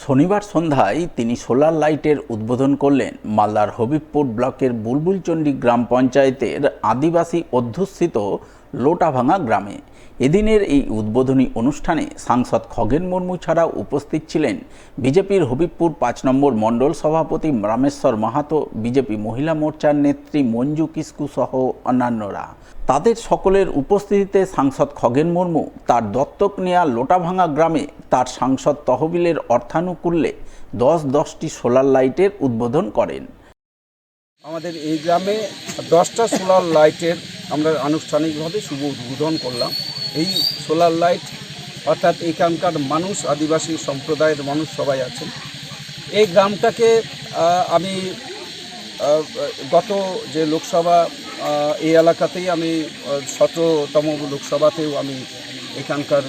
শনিবার সন্ধ্যায় তিনি সোলার লাইটের উদ্বোধন করলেন মালদার হবিবপুর ব্লকের বুলবুলচণ্ডী গ্রাম পঞ্চায়েতের আদিবাসী অধ্যুষিত লোটাভাঙা গ্রামে। এদিনের এই উদ্বোধনী অনুষ্ঠানে সাংসদ খগেন মুর্মু ছাড়াও উপস্থিত ছিলেন বিজেপির হবিবপুর পাঁচ নম্বর মণ্ডল সভাপতি রামেশ্বর মাহাতো, বিজেপি মহিলা মোর্চার নেত্রী মঞ্জু কিস্কু সহ অন্যান্যরা। তাদের সকলের উপস্থিতিতে সাংসদ খগেন মুর্মু তার দত্তক নেয়া লোটাভাঙা গ্রামে তার সাংসদ তহবিলের অর্থানুকূল্যে দশ দশটি সোলার লাইটের উদ্বোধন করেন। আমাদের এই গ্রামে দশটা সোলার লাইটের আমরা আনুষ্ঠানিকভাবে শুভ উদ্বোধন করলাম। এই সোলার লাইট, অর্থাৎ এখানকার মানুষ, আদিবাসী সম্প্রদায়ের মানুষ সবাই আছেন। এই গ্রামটাকে আমি গত যে লোকসভা এই এলাকাতেই আমি সতেরোতম লোকসভাতেও আমি এখানকার,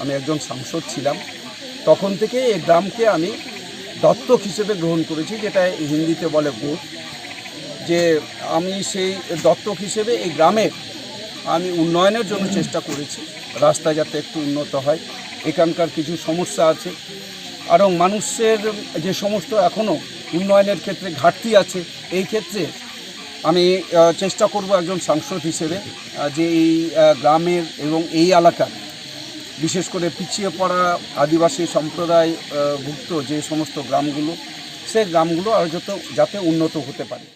আমি একজন সাংসদ ছিলাম। তখন থেকে এই গ্রামকে আমি দত্তক হিসেবে গ্রহণ করেছি, যেটা হিন্দিতে বলে গোট যে আমি সেই দত্তক হিসেবে এই গ্রামের আমি উন্নয়নের জন্য চেষ্টা করেছি রাস্তা যাতে একটু উন্নত হয়। এখানকার কিছু সমস্যা আছে। আরও মানুষের যে সমস্ত এখনও উন্নয়নের ক্ষেত্রে ঘাটতি আছে, এই ক্ষেত্রে আমি চেষ্টা করব একজন সাংসদ হিসেবে যে এই গ্রামের এবং এই এলাকার, বিশেষ করে পিছিয়ে পড়া আদিবাসী সম্প্রদায় ভুক্ত যে সমস্ত গ্রামগুলো, সে গ্রামগুলো আরও যত, যাতে উন্নত হতে পারে।